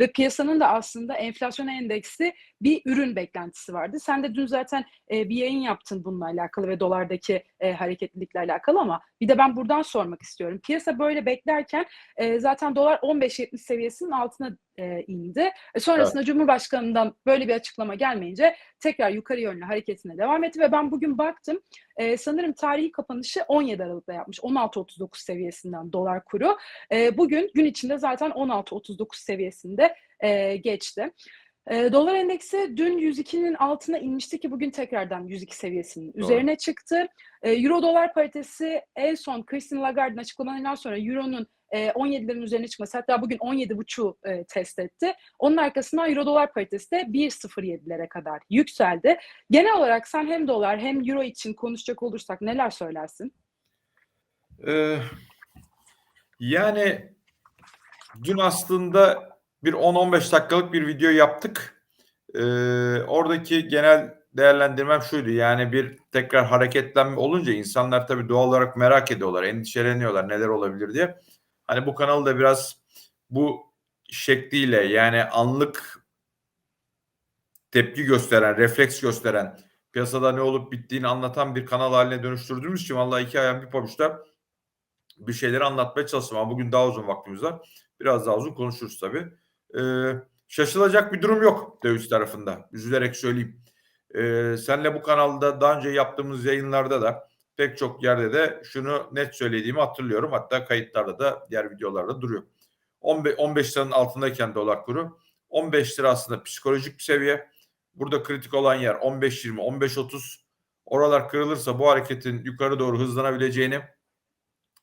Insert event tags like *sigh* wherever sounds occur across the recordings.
ve piyasanın da aslında enflasyon endeksi bir ürün beklentisi vardı. Sen de dün zaten, eee, bir yayın yaptın bununla alakalı ve dolardaki, eee, hareketlilikle alakalı ama bir de ben buradan sormak istiyorum. Piyasa böyle beklerken, eee, zaten dolar 15.70 seviyesinin altına, eee, indi. E, sonrasında Evet. Cumhurbaşkanı'ndan böyle bir açıklama gelmeyince tekrar yukarı yönlü hareketine devam etti ve ben bugün baktım, eee, sanırım tarihi kapanışı 17 Aralık'ta yapmış. 16.39 seviyesinden dolar kuru. Eee, bugün gün içinde zaten 16.39 seviyesinde, eee, geçti. Eee, dolar endeksi dün 102'nin altına inmişti ki bugün tekrardan 102 seviyesinin Doğru. üzerine çıktı. Eee, euro dolar paritesi en son Christine Lagarde'ın açıklamalarından sonra euronun, eee, 17'lerin üzerine çıkması hatta bugün 17.5'u, eee, test etti. Onun arkasından euro dolar paritesi de 1.07'lere kadar yükseldi. Genel olarak sen hem dolar hem euro için konuşacak olursak neler söylersin? Eee, yani dün aslında bir 10-15 dakikalık bir video yaptık. Eee, oradaki genel değerlendirmem şuydu: Yani bir tekrar hareketlenme olunca insanlar tabii doğal olarak merak ediyorlar, endişeleniyorlar neler olabilir diye. Hani bu kanalı da biraz bu şekliyle yani anlık tepki gösteren, refleks gösteren, piyasada ne olup bittiğini anlatan bir kanal hâline dönüştürdüğümüz için vallahi iki ayağım bir pabuçta bir şeyleri anlatmaya çalıştım ama bugün daha uzun vaktimiz var. Biraz daha uzun konuşuruz tabii. Eee, şaşılacak bir durum yok döviz tarafında. Üzülerek söyleyeyim. Eee, seninle bu kanalda daha önce yaptığımız yayınlarda da pek çok yerde de şunu net söylediğimi hatırlıyorum. Hatta kayıtlarda da diğer videolarda duruyor. On be 15 liranın altındayken dolar kuru 15 lira aslında psikolojik bir seviye. Burada kritik olan yer 15.20, 15.30. Oralar kırılırsa bu hareketin yukarı doğru hızlanabileceğini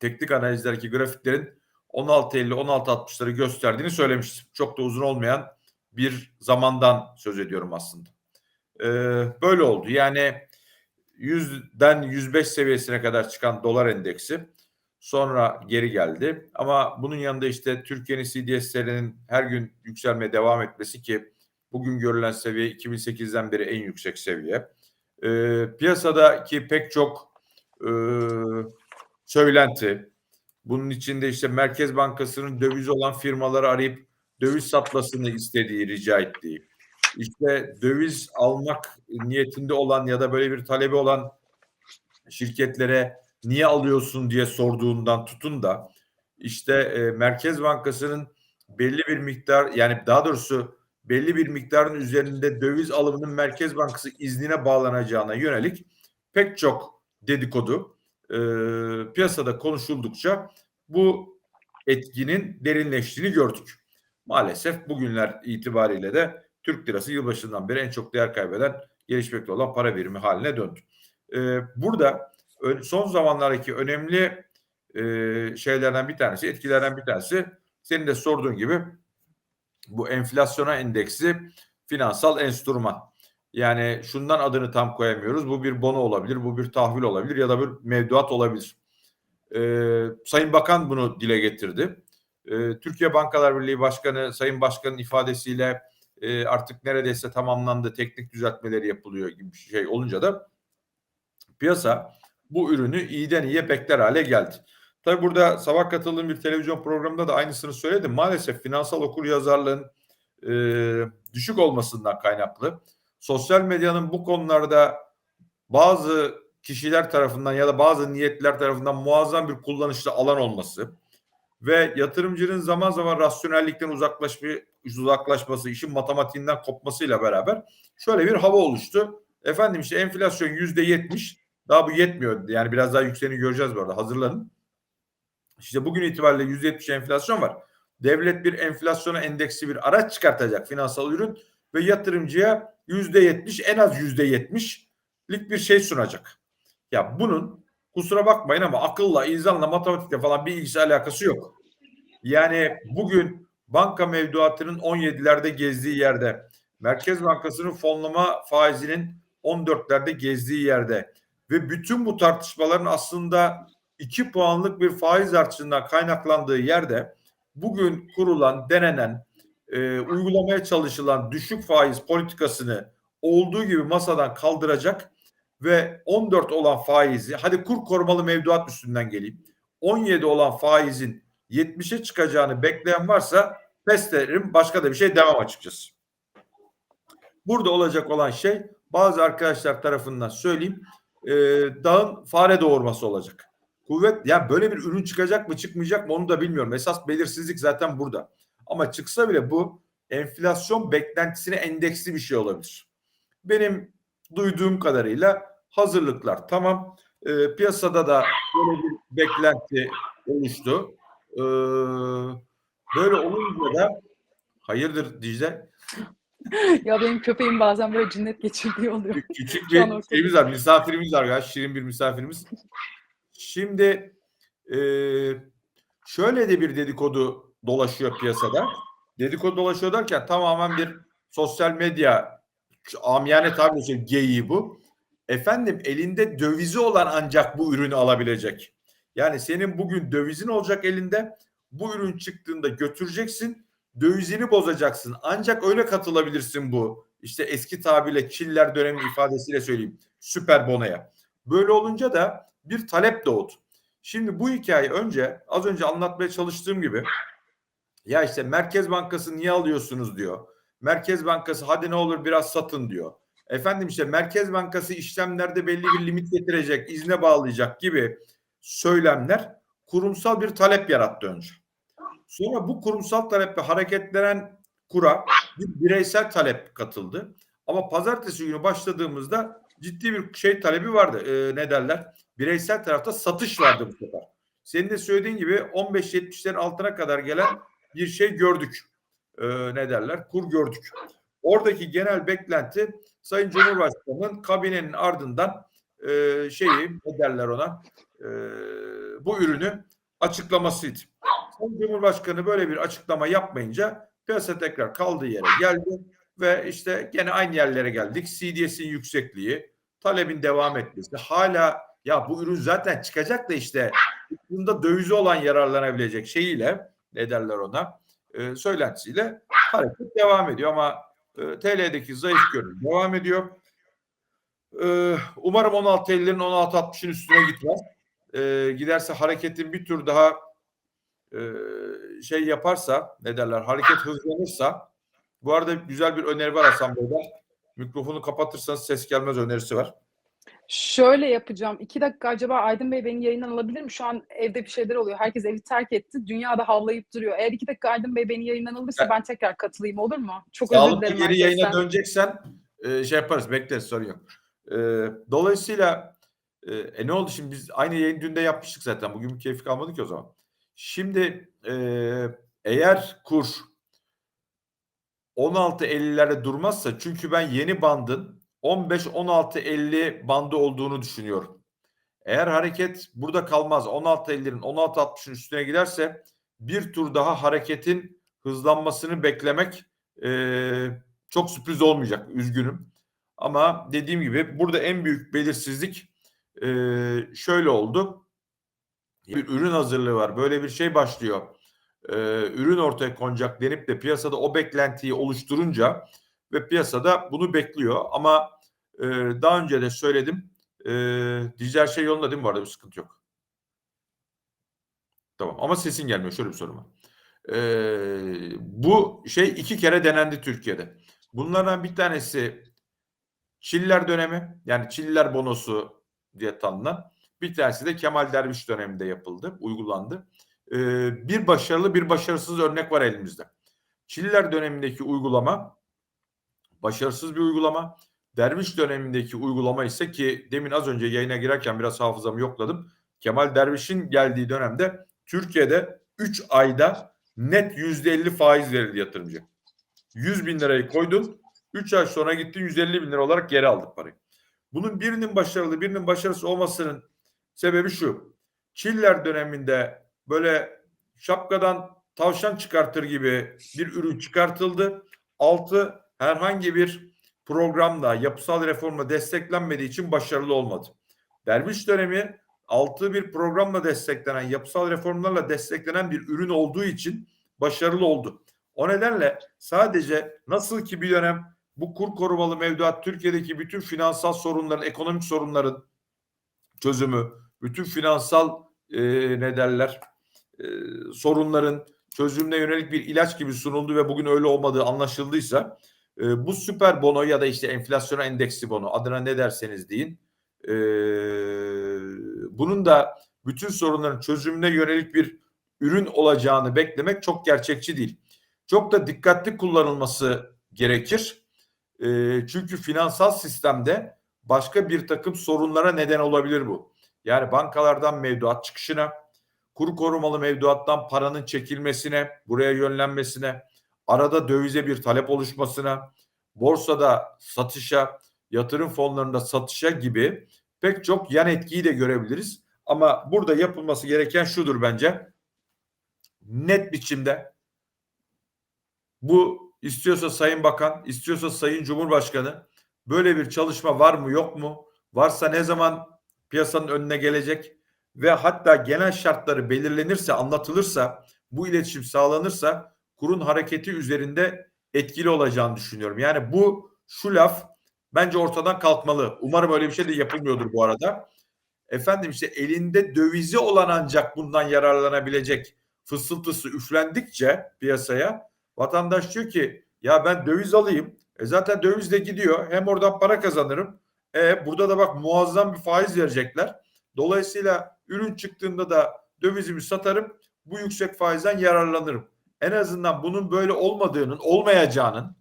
teknik analizlerdeki grafiklerin 16.50, 16.60'ları gösterdiğini söylemiştim. Çok da uzun olmayan bir zamandan söz ediyorum aslında. Eee, böyle oldu. Yani 100'den 105 seviyesine kadar çıkan dolar endeksi sonra geri geldi. Ama bunun yanında işte Türkiye'nin CDS'lerinin her gün yükselmeye devam etmesi ki bugün görülen seviye 2008'den beri en yüksek seviye. Eee, piyasadaki pek çok, ııı, söylenti, bunun içinde işte Merkez Bankası'nın dövizi olan firmaları arayıp döviz satmasını istediği, rica ettiği, işte döviz almak niyetinde olan ya da böyle bir talebi olan şirketlere niye alıyorsun diye sorduğundan tutun da işte, eee, Merkez Bankası'nın belli bir miktar yani daha doğrusu belli bir miktarın üzerinde döviz alımının Merkez Bankası iznine bağlanacağına yönelik pek çok dedikodu, eee, piyasada konuşuldukça bu etkinin derinleştiğini gördük. Maalesef bugünler itibariyle de Türk lirası yılbaşından beri en çok değer kaybeden, gelişmekte olan para birimi hâline döndü. Eee, burada son zamanlardaki önemli, eee, şeylerden bir tanesi, etkilerden bir tanesi senin de sorduğun gibi bu enflasyona endeksli finansal enstrüman. Yani şundan adını tam koyamıyoruz. Bu bir bono olabilir, bu bir tahvil olabilir ya da bir mevduat olabilir. Eee, Sayın Bakan bunu dile getirdi. Eee, Türkiye Bankalar Birliği Başkanı, Sayın Başkan'ın ifadesiyle, eee, artık neredeyse tamamlandı, teknik düzeltmeleri yapılıyor gibi bir şey olunca da piyasa bu ürünü iyiden iyiye bekler hâle geldi. Tabii burada sabah katıldığım bir televizyon programında da aynısını söyledim. Maalesef finansal okuryazarlığın, eee, düşük olmasından kaynaklı sosyal medyanın bu konularda bazı kişiler tarafından ya da bazı niyetliler tarafından muazzam bir kullanışlı alan olması ve yatırımcının zaman zaman rasyonellikten uzaklaşma uzaklaşması, işin matematiğinden kopmasıyla beraber şöyle bir hava oluştu. Efendim işte enflasyon %70 daha bu yetmiyor. Yani biraz daha yükseleni göreceğiz bu arada hazırlanın. İşte bugün itibariyle %70 enflasyon var. Devlet bir enflasyona endeksli bir araç çıkartacak finansal ürün ve yatırımcıya %70 en az %70'lik bir şey sunacak. Ya bunun kusura bakmayın ama akılla, izanla, matematikle falan bir ilgisi alakası yok. Yani bugün banka mevduatının 17'lerde gezdiği yerde, Merkez Bankası'nın fonlama faizinin 14'lerde gezdiği yerde ve bütün bu tartışmaların aslında 2 puanlık bir faiz artışından kaynaklandığı yerde bugün kurulan, denenen, eee, uygulamaya çalışılan düşük faiz politikasını olduğu gibi masadan kaldıracak ve 14 olan faizi hadi kur korumalı mevduat üstünden geleyim. 17 olan faizin 70'e çıkacağını bekleyen varsa pes derim başka da bir şey demem açıkçası. Burada olacak olan şey bazı arkadaşlar tarafından söyleyeyim e, dağın fare doğurması olacak. Kuvvet yani böyle bir ürün çıkacak mı çıkmayacak mı onu da bilmiyorum. Esas belirsizlik zaten burada. Ama çıksa bile bu enflasyon beklentisine endeksli bir şey olabilir. Benim duyduğum kadarıyla hazırlıklar tamam. E, piyasada da böyle bir beklenti oluştu. E, böyle olunca da hayırdır Dicle? *laughs* ya benim köpeğim bazen böyle cinnet geçirdiği oluyor. Küçük bir şeyimiz var, misafirimiz var galiba, şirin bir misafirimiz. Şimdi e, şöyle de bir dedikodu dolaşıyor piyasada. Dedikodu dolaşıyor derken tamamen bir sosyal medya amiyane söyleyeyim, geyiği bu. Efendim elinde dövizi olan ancak bu ürünü alabilecek. Yani senin bugün dövizin olacak elinde. Bu ürün çıktığında götüreceksin. Dövizini bozacaksın. Ancak öyle katılabilirsin bu. İşte eski tabirle Çiller dönemi ifadesiyle söyleyeyim. Süper bonoya. Böyle olunca da bir talep doğdu. Şimdi bu hikaye önce az önce anlatmaya çalıştığım gibi ya işte Merkez Bankası niye alıyorsunuz diyor. Merkez Bankası hadi ne olur biraz satın diyor. Efendim işte Merkez Bankası işlemlerde belli bir limit getirecek, izne bağlayacak gibi söylemler kurumsal bir talep yarattı önce. Sonra bu kurumsal taleple hareketlenen kura bir bireysel talep katıldı. Ama pazartesi günü başladığımızda ciddi bir şey talebi vardı. Ee, ne derler? Bireysel tarafta satış vardı bu sefer. Senin de söylediğin gibi 15-70'lerin altına kadar gelen bir şey gördük. Ee, ne derler? Kur gördük. Oradaki genel beklenti Sayın Cumhurbaşkanı'nın kabinenin ardından e, şeyi ne derler ona e, bu ürünü açıklamasıydı. Sayın Cumhurbaşkanı böyle bir açıklama yapmayınca piyasa tekrar kaldığı yere geldi ve işte gene aynı yerlere geldik. CDS'in yüksekliği, talebin devam etmesi, hala ya bu ürün zaten çıkacak da işte bunda dövizi olan yararlanabilecek şeyiyle ne derler ona e, söylentisiyle hareket devam ediyor ama e, TL'deki zayıf görünüm devam ediyor. E, umarım 16.50'lerin 16.60'ın üstüne gitmez. E, giderse hareketin bir tur daha e, şey yaparsa ne derler hareket hızlanırsa bu arada güzel bir öneri var Hasan Bey'den. Mikrofonu kapatırsanız ses gelmez önerisi var. Şöyle yapacağım. İki dakika acaba Aydın Bey beni yayından alabilir mi? Şu an evde bir şeyler oluyor. Herkes evi terk etti. Dünyada havlayıp duruyor. Eğer iki dakika Aydın Bey beni yayından alırsa Evet. ben tekrar katılayım olur mu? Çok özür dilerim geri yayına döneceksen e, şey yaparız bekleriz sorun yok. E, dolayısıyla e, e, ne oldu şimdi biz aynı yayın dün de yapmıştık zaten. Bugün bir keyfi kalmadı ki o zaman. Şimdi e, eğer kur 16.50'lerde durmazsa çünkü ben yeni bandın 15-16.50 bandı olduğunu düşünüyorum. Eğer hareket burada kalmaz 16.50'lerin 16.60'ın üstüne giderse bir tur daha hareketin hızlanmasını beklemek e, çok sürpriz olmayacak. Üzgünüm. Ama dediğim gibi burada en büyük belirsizlik e, şöyle oldu. Bir ürün hazırlığı var. Böyle bir şey başlıyor. E, ürün ortaya konacak denip de piyasada o beklentiyi oluşturunca ve piyasada bunu bekliyor. Ama e, daha önce de söyledim. E, dijital şey yolunda değil mi bu arada bir sıkıntı yok. Tamam ama sesin gelmiyor. Şöyle bir sorun var. Ee, bu şey iki kere denendi Türkiye'de. Bunlardan bir tanesi Çiller dönemi yani Çiller bonosu diye tanınan bir tanesi de Kemal Derviş döneminde yapıldı, uygulandı. Ee, bir başarılı bir başarısız örnek var elimizde. Çiller dönemindeki uygulama başarısız bir uygulama. Derviş dönemindeki uygulama ise ki demin az önce yayına girerken biraz hafızamı yokladım. Kemal Derviş'in geldiği dönemde Türkiye'de 3 ayda net %50 faiz verildi yatırımcı. 100 bin lirayı koydun 3 ay sonra gittin 150 bin lira olarak geri aldık parayı. Bunun birinin başarılı birinin başarısız olmasının sebebi şu. Çiller döneminde böyle şapkadan tavşan çıkartır gibi bir ürün çıkartıldı. Altı herhangi bir programla yapısal reformla desteklenmediği için başarılı olmadı. Derviş dönemi altı bir programla desteklenen, yapısal reformlarla desteklenen bir ürün olduğu için başarılı oldu. O nedenle sadece nasıl ki bir dönem bu kur korumalı mevduat Türkiye'deki bütün finansal sorunların, ekonomik sorunların çözümü, bütün finansal e, ne derler e, sorunların çözümüne yönelik bir ilaç gibi sunuldu ve bugün öyle olmadığı anlaşıldıysa e, bu süper bono ya da işte enflasyona endeksli bono adına ne derseniz deyin e, bunun da bütün sorunların çözümüne yönelik bir ürün olacağını beklemek çok gerçekçi değil. Çok da dikkatli kullanılması gerekir. E, çünkü finansal sistemde başka bir takım sorunlara neden olabilir bu. Yani bankalardan mevduat çıkışına, kuru korumalı mevduattan paranın çekilmesine, buraya yönlenmesine, arada dövize bir talep oluşmasına, borsada satışa, yatırım fonlarında satışa gibi pek çok yan etkiyi de görebiliriz. Ama burada yapılması gereken şudur bence. Net biçimde bu istiyorsa Sayın Bakan, istiyorsa Sayın Cumhurbaşkanı böyle bir çalışma var mı yok mu? Varsa ne zaman piyasanın önüne gelecek? Ve hatta genel şartları belirlenirse, anlatılırsa, bu iletişim sağlanırsa kurun hareketi üzerinde etkili olacağını düşünüyorum. Yani bu şu laf bence ortadan kalkmalı. Umarım öyle bir şey de yapılmıyordur bu arada. Efendim işte elinde dövizi olan ancak bundan yararlanabilecek fısıltısı üflendikçe piyasaya vatandaş diyor ki ya ben döviz alayım. E zaten döviz de gidiyor. Hem oradan para kazanırım. E burada da bak muazzam bir faiz verecekler. Dolayısıyla ürün çıktığında da dövizimi satarım. Bu yüksek faizden yararlanırım. En azından bunun böyle olmadığının, olmayacağının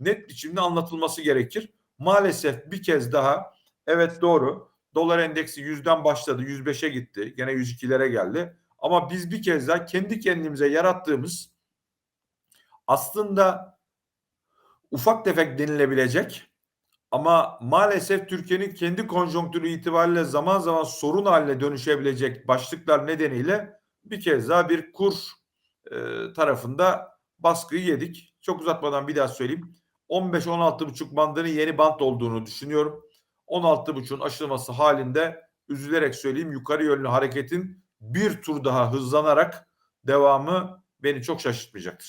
net biçimde anlatılması gerekir. Maalesef bir kez daha evet doğru. Dolar endeksi yüzden başladı, 105'e gitti. Gene 102'lere geldi. Ama biz bir kez daha kendi kendimize yarattığımız aslında ufak tefek denilebilecek ama maalesef Türkiye'nin kendi konjonktürü itibariyle zaman zaman sorun haline dönüşebilecek başlıklar nedeniyle bir kez daha bir kur e, tarafında baskıyı yedik. Çok uzatmadan bir daha söyleyeyim. 15-16,5 bandının yeni bant olduğunu düşünüyorum. 16,5'un aşılması halinde üzülerek söyleyeyim yukarı yönlü hareketin bir tur daha hızlanarak devamı beni çok şaşırtmayacaktır.